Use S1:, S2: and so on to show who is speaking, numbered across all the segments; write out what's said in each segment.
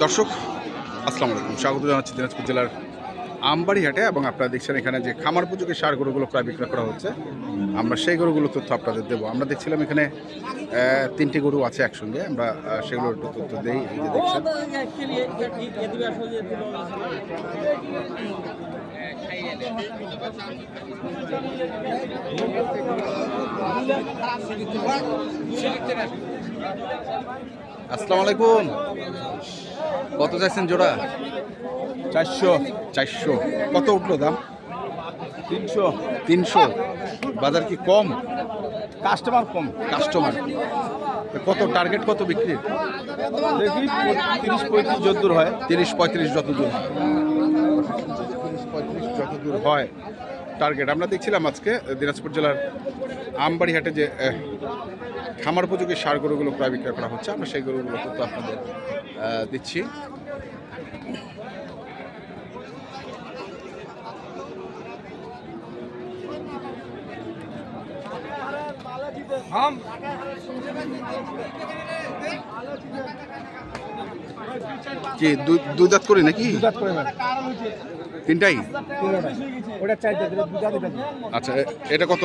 S1: দর্শক আসসালামু আলাইকুম। স্বাগত জানাচ্ছি দিনাজপুর জেলার আমবাড়ি হাটে এবং আপনারা দেখছেন এখানে যে খামার পুজোকে সার গরুগুলো প্রায় বিক্রয় করা হচ্ছে। আমরা সেই গরুগুলো তথ্য আপনাদের দেবো। আমরা দেখছিলাম এখানে তিনটি গরু আছে একসঙ্গে। আমরা আহ, সেগুলোর একটু তথ্য দেই দেখছেন। আসসালামু আলাইকুম। কত চাইছেন জোড়া? চারশো। চারশো। কত উঠল দাম?
S2: তিনশো।
S1: তিনশো। বাজার কি কম?
S2: কাস্টমার কম।
S1: কাস্টমার। কত টার্গেট কত বিক্রি?
S2: দেখি তিরিশ পঁয়ত্রিশ যদ্দূর হয়।
S1: তিরিশ পঁয়ত্রিশ যত দূর তিরিশ পঁয়ত্রিশ যত দূর হয়। টার্গেট। আমরা দেখছিলাম আজকে দিনাজপুর জেলার আমবাড়ি হাটে যে খামার উপযোগী সার গরুগুলো প্রায় বিক্রয় করা হচ্ছে আমরা সেই গরুগুলো কিন্তু আপনাদের দিচ্ছি। কি দুই দাঁত করে নাকি? তিনটাই? আচ্ছা এটা কত?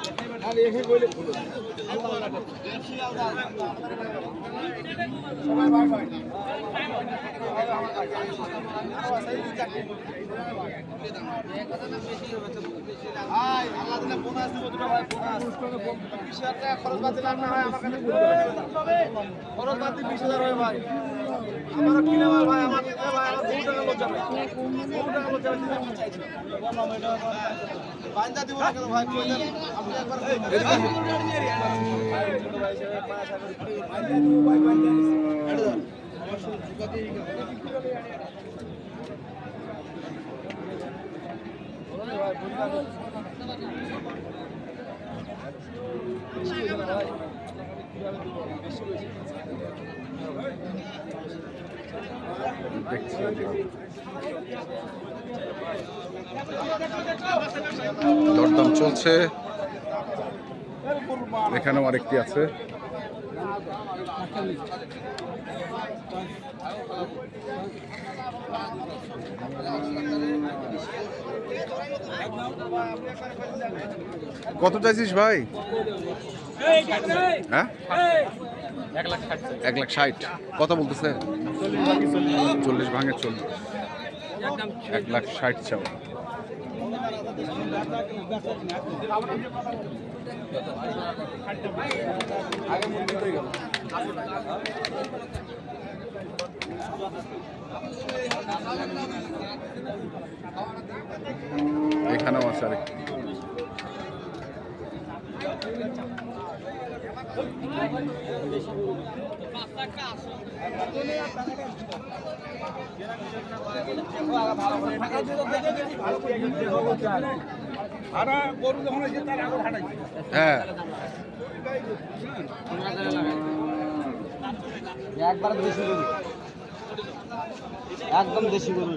S2: তিরিশ পঁয়ত্রিশ বত্রিশ
S1: বত- বেচা কেনা
S2: বেচা করে চল্লিশের দাম
S1: চল্লিশের প্যাকেট দেখছি দরদাম চলছে। এখানেও আরেকটি আছে। কত চাইছিস ভাই? হ্যাঁ? এক লাখ ষাট। কত বলতেছে? চল্লিশ ভাঙে চল্লিশ। এক লাখ ষাট চাও এখানেও আছে আরেকটি। হ্যাঁ।
S2: একবার দেশি গরু। একদম দেশি গরু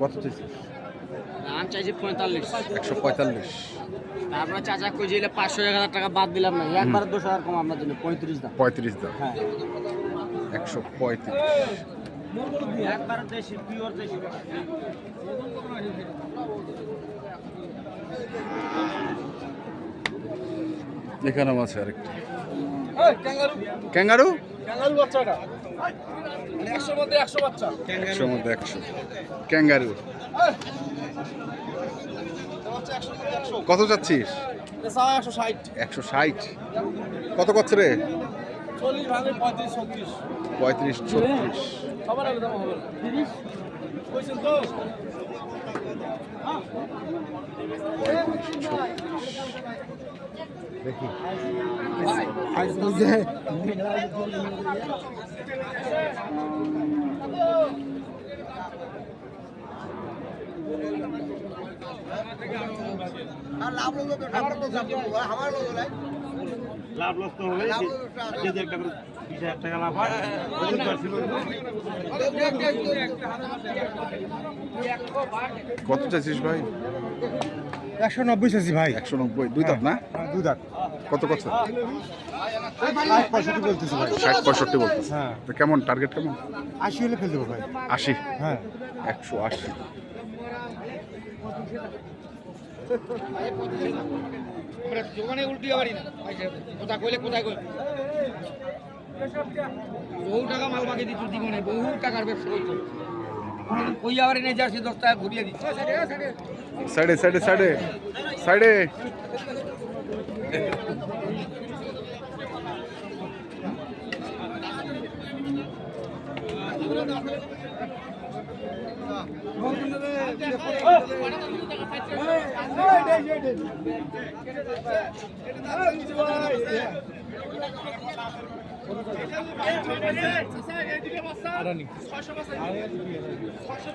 S1: কত চাইছিস?
S3: দাম চাইছি পঁয়তাল্লিশ।
S1: একশো পঁয়তাল্লিশ।
S3: তারপরে চাচা কই যে পাঁচশো এক হাজার টাকা বাদ দিলাম না একবার দশ হাজার কম আপনার জন্য পঁয়ত্রিশ দাম।
S1: পঁয়ত্রিশ দাম।
S3: হ্যাঁ।
S1: একশো পঁয়ত্রিশ।
S3: একবার দেশি পিওর দেশি
S1: এখানেও আছে আরেকটি। ক্যাঙ্গারু।
S2: ক্যাঙ্গারু? বাচ্চাটা। মানে একশোর মধ্যে একশো বাচ্চা।
S1: একশোর মধ্যে একশো। ক্যাঙ্গারু। কত যাচ্ছিস?
S2: একশো ষাট।
S1: কত করছে রে?
S2: পঁয়ত্রিশ ছত্রিশ।
S4: দেখি। লাভ লস তো হলে যদি একটা করে বিশ হাজার টাকা লাভ হয় ওই তো আসলে
S1: কত চাইছিস ভাই?
S4: একশো নব্বই চাইছি ভাই।
S1: একশো নব্বই। দুই দাঁত না?
S4: দুই দাঁত।
S1: কত কত
S4: পঁয়ষট্টি বলতেছি ভাই।
S1: ষাট পঁয়ষট্টি বলতেছে।
S4: হ্যাঁ।
S1: তো কেমন? টার্গেট কেমন?
S4: আশি হলে ফেল দেবো ভাই।
S1: আশি?
S4: হ্যাঁ।
S1: একশো আশি।
S2: দোকানে উল্টি পারি না কোথা কইলে কোথায় কই বহু টাকা মাল বাকি দিচ্ছ জীবনে, বহু টাকার ব্যবসা করছ কই আবার এনে যাচ্ছি দশ টাকা ঘুরিয়ে দিচ্ছি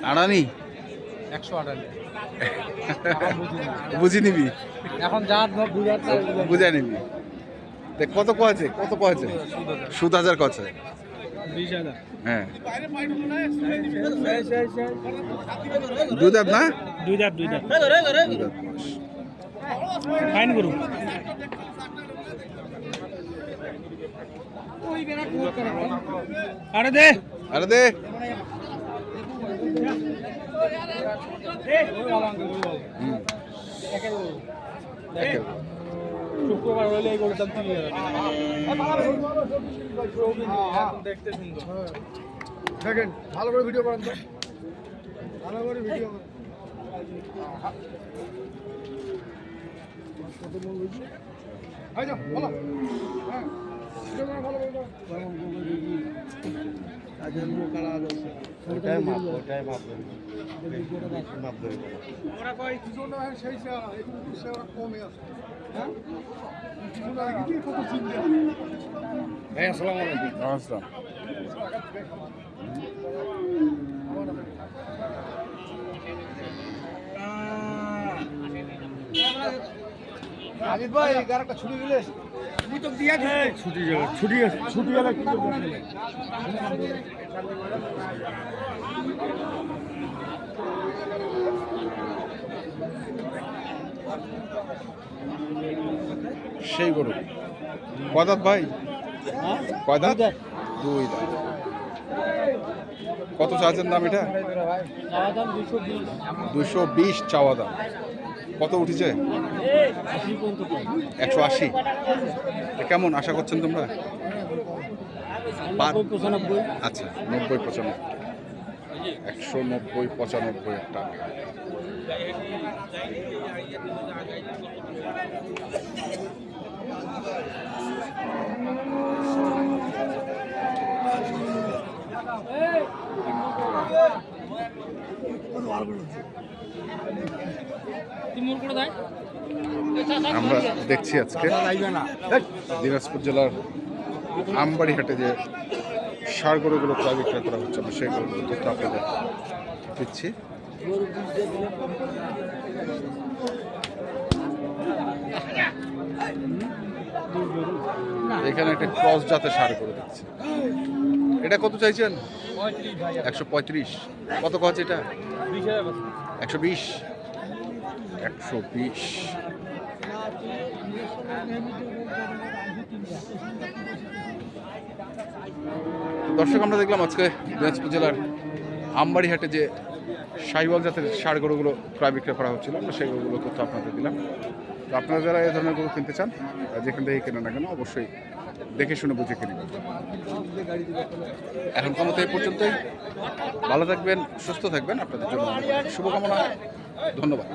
S1: আড়ানি?
S4: একশো আটান্ন
S1: বুঝি নিবি।
S4: এখন যা
S1: বুঝে নিবি কত কয়েছে কত কয়েছে সুদ হাজার
S4: হাজার
S1: হ্যাঁ। দুই দাঁত না?
S4: দুই দাঁত দুই দাঁত।
S1: দুই দাঁত বয়স।
S4: ফাইন করুন। আরে দে।
S1: আরে দে। হুম।
S4: শুক্রবার হলে এই গরুর দাম তিরিশ দেখতে সুন্দর। দেখেন ভালো করে ভিডিও করেন তো। ভালো করে ভিডিও করেন। কত যাও, বলো। হ্যাঁ, আছে হ্যাঁ।
S2: ভাই আসসালামু আলাইকুম
S1: নমস্কার
S4: আজিত ভাই কার একটা ছুটি দিলে ছুটি যাবে ছুটি ছুটি গেলে কি
S1: সেই গরু। কয় দাঁত ভাই? কয় দাঁত দুই দাঁত কত চাচ্ছেন দাম এটা?
S4: দুশো বিশ
S1: চাওয়া দাম। কত উঠেছে? একশো আশি। কেমন আশা করছেন তোমরা? আচ্ছা নব্বই পঁচানব্বই। একশো নব্বই, পঁচানব্বই টাকা।
S2: দেয়
S1: আমরা দেখছি আজকে দিনাজপুর জেলার আমবাড়ি হাটে যে সার গরুগুলো ক্রয় বিক্রয় করা হচ্ছে, আমরা সেই গরুগুলো তথ্য আপনাদের দিচ্ছি। এখানে একটা ক্রস জাতের সার করে দিচ্ছে এটা কত চাইছেন? একশো পঁয়ত্রিশ। কত কছে এটা? একশো বিশ। একশো বিশ। দর্শক, আমরা দেখলাম আজকে দিনাজপুর জেলার আমবাড়ি হাটে যে সাইবল জাতের সার গরুগুলো ক্রয় বিক্রয় করা হচ্ছিল, আমরা সেই গরুগুলো তথ্য আপনাদের দিলাম। তো আপনারা যারা এই ধরনের গরু কিনতে চান যেখান থেকে কেনেন না কেন, অবশ্যই দেখে শুনে বুঝে কিনে এখন কমতে এই পর্যন্তই। ভালো থাকবেন, সুস্থ থাকবেন। আপনাদের জন্য শুভকামনা। ধন্যবাদ।